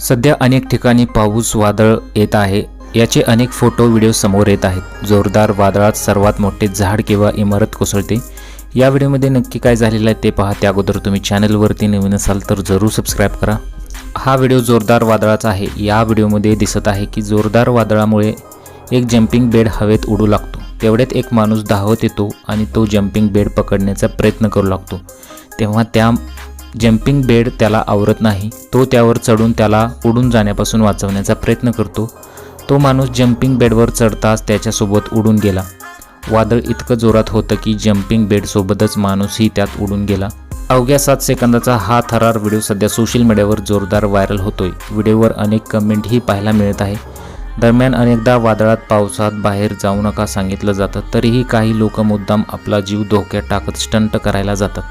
सध्या अनेक ठिकाणी पाऊस वादळ येत आहे. याचे अनेक फोटो व्हिडिओ समोर येत आहेत. जोरदार वादळात सर्वात मोठे झाड किंवा इमारत कोसळते. या व्हिडिओमध्ये नक्की काय झालेलं आहे ते पहा त्या अगोदर तुम्ही चॅनलवरती नवीन असाल तर जरूर सबस्क्राईब करा. हा व्हिडिओ जोरदार वादळाचा आहे. या व्हिडिओमध्ये दिसत आहे की जोरदार वादळामुळे एक जम्पिंग बेड हवेत उडू लागतो. तेवढ्यात एक माणूस धावत येतो आणि तो जम्पिंग बेड पकडण्याचा प्रयत्न करू लागतो. तेव्हा त्या जम्पिंग बेड त्याला आवरत नाही. तो त्यावर चढून त्याला उडून जाण्यापासून वाचवण्याचा प्रयत्न करतो. तो माणूस जम्पिंग बेडवर चढताच त्याच्यासोबत उडून गेला. वादळ इतकं जोरात होतं की जम्पिंग बेडसोबतच माणूसही त्यात उडून गेला. अवघ्या सात सेकंदाचा हा थरार व्हिडिओ सध्या सोशल मीडियावर जोरदार व्हायरल होतोय. व्हिडिओवर अनेक कमेंटही पाहायला मिळत आहे. दरम्यान अनेकदा वादळात पावसात बाहेर जाऊ नका सांगितलं जातं. तरीही काही लोक मुद्दाम आपला जीव धोक्यात टाकत स्टंट करायला जातात.